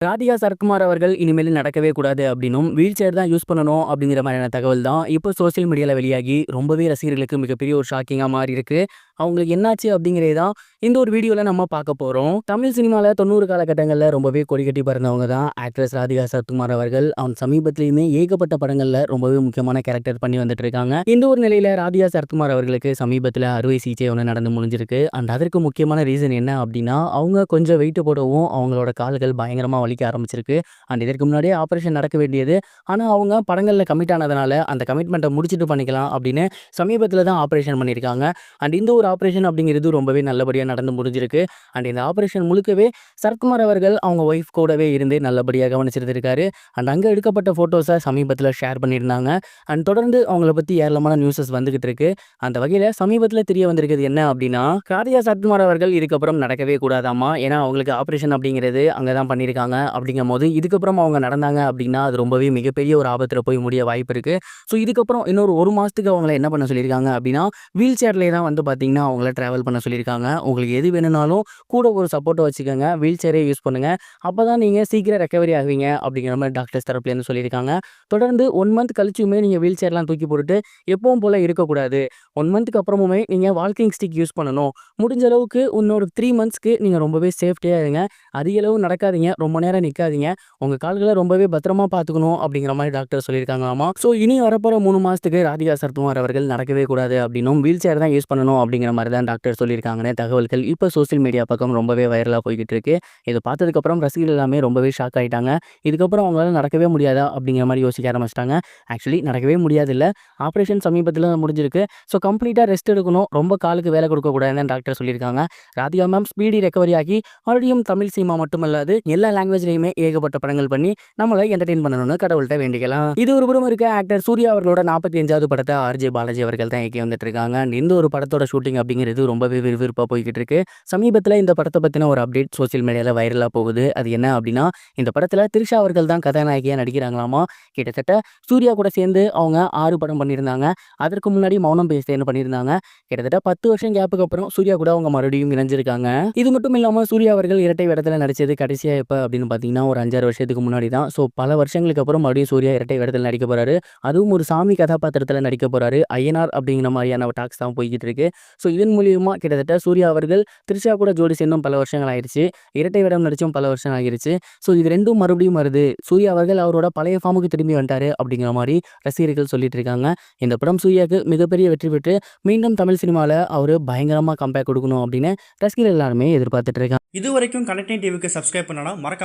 ராதிகா சரத்குமார் அவர்கள் இனிமேல் நடக்கவே கூடாது அப்படின்னும் வீல் சேர் தான் யூஸ் பண்ணணும் அப்படிங்கிற மாதிரியான தகவல் தான் இப்போ சோஷியல் மீடியாவில் வெளியாகி ரொம்பவே ரசிகர்களுக்கு மிகப்பெரிய ஒரு ஷாக்கிங்காக மாறி இருக்கு. அவங்களுக்கு என்னாச்சு அப்படிங்கிறதே தான் இந்த ஒரு வீடியோவில் நம்ம பார்க்க போகிறோம் தமிழ் சினிமாவில் தொண்ணூறு காலகட்டங்களில் ரொம்பவே கொடி கட்டி பறந்தவங்க தான் ஆக்ட்ரஸ் ராதிகா சரத்குமார் அவர்கள். அவன் சமீபத்திலையுமே ஏகப்பட்ட படங்களில் ரொம்பவே முக்கியமான கேரக்டர் பண்ணி வந்துட்டு இருக்காங்க. இந்த ஒரு நிலையில் ராதிகா சரத்குமார் அவர்களுக்கு சமீபத்தில் அறுவை சிகிச்சை ஒன்று நடந்து முடிஞ்சிருக்கு. அண்ட் அதற்கு முக்கியமான ரீசன் என்ன அப்படின்னா அவங்க கொஞ்சம் வெயிட் போடவும் அவங்களோட கால்கள் பயங்கரமாக வலிக்க ஆரம்பிச்சிருக்கு. அண்ட் இதற்கு முன்னாடியே ஆப்ரேஷன் நடக்க வேண்டியது. ஆனால் அவங்க படங்களில் கமிட் ஆனதுனால அந்த கமிட்மெண்ட்டை முடிச்சுட்டு பண்ணிக்கலாம் அப்படின்னு சமீபத்தில் தான் ஆப்ரேஷன் பண்ணியிருக்காங்க. அண்ட் இந்த ஒரு ஆப்ரேஷன் அப்படிங்கிறது ரொம்பவே நல்லபடியாக நடந்து முடிஞ்சிருக்கு. அண்ட் இந்த ஆப்ரேஷன் முழுக்கவே சரத்குமார் அவர்கள் அவங்க ஒய்ஃப் கூடவே இருந்து நல்லபடியாக கவனிச்சிருந்திருக்காரு. அண்ட் அங்கே எடுக்கப்பட்ட ஃபோட்டோஸை சமீபத்தில் ஷேர் பண்ணியிருந்தாங்க. அண்ட் தொடர்ந்து அவங்கள பற்றி ஏராளமான நியூஸஸ் வந்துகிட்டு இருக்கு. அந்த வகையில் சமீபத்தில் தெரிய வந்திருக்கிறது என்ன அப்படின்னா காரியா சரத்குமார் அவர்கள் இதுக்கப்புறம் நடக்கவே கூடாதாமா ஏன்னா அவங்களுக்கு ஆப்ரேஷன் அப்படிங்கிறது அங்கே தான் பண்ணியிருக்காங்க. அப்படிங்கும் போது இதுக்கப்புறம் அவங்க நடந்தாங்க அப்படின்னா அது ரொம்பவே மிகப்பெரிய ஒரு ஆபத்தில் போய் முடிய வாய்ப்பு இருக்குது ஸோ இதுக்கப்புறம் இன்னொரு ஒரு மாதத்துக்கு அவங்கள என்ன பண்ண சொல்லியிருக்காங்க அப்படின்னா வீல் சேர்லேயே தான் வந்து பார்த்தீங்கன்னா அவங்கள ட்ராவல் பண்ண சொல்லியிருக்காங்க. உங்களுக்கு எது வேணும்னாலும் கூட ஒரு சப்போர்ட்டை வச்சுக்கோங்க. வீல் சேரே யூஸ் பண்ணுங்கள் அப்போ தான் நீங்கள் சீக்கிரம் ரெக்கவரி ஆகுவீங்க அப்படிங்கிற மாதிரி டாக்டர்ஸ் தரப்புலேருந்து சொல்லியிருக்காங்க. தொடர்ந்து ஒன் மந்த் கழிச்சுமே நீங்கள் வீல் சேர்லாம் தூக்கி போட்டுட்டு எப்பவும் போல் இருக்கக்கூடாது. ஒன் மந்த்துக்கு அப்புறமுமே நீங்கள் வால்கிங் ஸ்டிக் யூஸ் பண்ணணும். முடிஞ்ச அளவுக்கு இன்னொரு த்ரீ மந்த்ஸ்க்கு நீங்கள் ரொம்பவே சேஃப்டியாக இருங்க. அதிக அளவு நடக்காதீங்க. ரொம்ப நேரம் நிற்காதீங்க உங்கள் கால்களை ரொம்பவே பத்திரமா பார்த்துக்கணும் அப்படிங்கிற மாதிரி டாக்டர் சொல்லியிருக்காங்களாமா ஸோ இனி வரப்போகிற மூணு மாதத்துக்கு ராதிகா சரத்குமார் அவர்கள் நடக்கவே கூடாது அப்படின்னும் வீல் சேர் தான் யூஸ் பண்ணணும் அப்படிங்கிற மாதிரி தான் டாக்டர் சொல்லியிருக்காங்கன்னு தகவல்கள் இப்போ சோஷியல் மீடியா பக்கம் ரொம்பவே வைரலாக போய்கிட்டு இருக்கு. இதை பார்த்ததுக்கப்புறம் ரசிகர்கள் எல்லாமே ரொம்பவே ஷாக் ஆகிட்டாங்க இதுக்கப்புறம் அவங்களால நடக்கவே முடியாதா அப்படிங்கிற மாதிரி யோசிக்க ஆரம்பிச்சிட்டாங்க. ஆக்சுவலி நடக்கவே முடியாது இல்லை ஆப்ரேஷன் சமீபத்தில் முடிஞ்சிருக்கு. ஸோ கம்ப்ளீட்டாக ரெஸ்ட் எடுக்கணும். ரொம்ப காலுக்கு வேலை கொடுக்கக்கூடாதுன்னு டாக்டர் சொல்லியிருக்காங்க. ராதிகா மேம் ஸ்பீடி ரெக்கவரி ஆகி மறுபடியும் தமிழ் சினிமா மட்டுமல்லாது எல்லா லாங்குவேஜ்லையுமே ஏகப்பட்ட படங்கள் பண்ணி நம்மளை என்டர்டெயின் பண்ணணும்னு கடவுள்கிட்ட வேண்டிக்கலாம். இது ஒரு புறம் இருக்க ஆக்டர் சூர்யா அவர்களோட நாற்பத்தி அஞ்சாவது படத்தை ஆர்ஜே பாலாஜி அவர்கள் தான் இயக்கி வந்துட்டு இருக்காங்க இந்த ஒரு படத்தோட ஷூட்டிங் அப்படிங்கிறது ரொம்பவே விறுவிறுப்பாக போய்கிட்டு இருக்கு சமீபத்தில் இந்த படத்தை பற்றின ஒரு அப்டேட் சோஷியல் மீடியாவில் வைரலாக போகுது. அது என்ன அப்படின்னா இந்த படத்தில் திரிஷா அவர்கள் தான் கதாநாயகியாக நடிக்கிறாங்களாமா? கிட்டத்தட்ட சூர்யா கூட சேர்ந்து அவங்க ஆறு படம் பண்ணியிருந்தாங்க. அதற்கு முன்னாடி மௌனம் பேசுறேன்னு பண்ணியிருந்தாங்க. கிட்டத்தட்ட பத்து வருஷம் கேப்புக்கு அப்புறம் சூர்யா கூட அவங்க மறுபடியும் இணைஞ்சிருக்காங்க. இது மட்டும் இல்லாமல் சூர்யா அவர்கள் இரட்டை இடத்துல நடிச்சது கடைசியாக எப்போ அப்படின்னு பார்த்தீங்கன்னா ஒரு அஞ்சாறு வருஷத்துக்கு முன்னாடி தான் ஸோ பல வருஷங்களுக்கு அப்புறம் மறுபடியும் சூர்யா இரட்டை வேடத்தில் நடிக்க போகிறாரு அதுவும் ஒரு சாமி கதாபாத்திரத்தில் நடிக்க போகிறாரு ஐயனார் அப்படிங்கிற மாதிரியான டாக்ஸ் தான் போய்கிட்டு இருக்கு. ஸோ இதன் மூலியமாக கிட்டத்தட்ட சூர்யா அவர்கள் திரிஷா கூட ஜோடி சேர்ந்தும் பல வருஷங்கள் ஆயிடுச்சு இரட்டை வேடம் நடிச்சும் பல வருஷம் ஆகிருச்சு. ஸோ இது ரெண்டும் மறுபடியும் வருது. சூர்யா அவர்கள் அவரோட பழைய ஃபார்முக்கு திரும்பி வந்துட்டாரு அப்படிங்கிற மாதிரி ரசிகர்கள் சொல்லிட்டு இருக்காங்க. இந்த படம் சூர்யாவுக்கு மிகப்பெரிய வெற்றி பெற்று மீண்டும் தமிழ் சினிமாவில் அவர் பயங்கரமாக கம்பேக் கொடுக்கணும் அப்படின்னு ரசிகர்கள் எல்லாருமே எதிர்பார்த்துட்டு இருக்காங்க. இது வரைக்கும் கனெக்டிங் டிவிக்கு சப்ஸ்கிரைப் பண்ணனா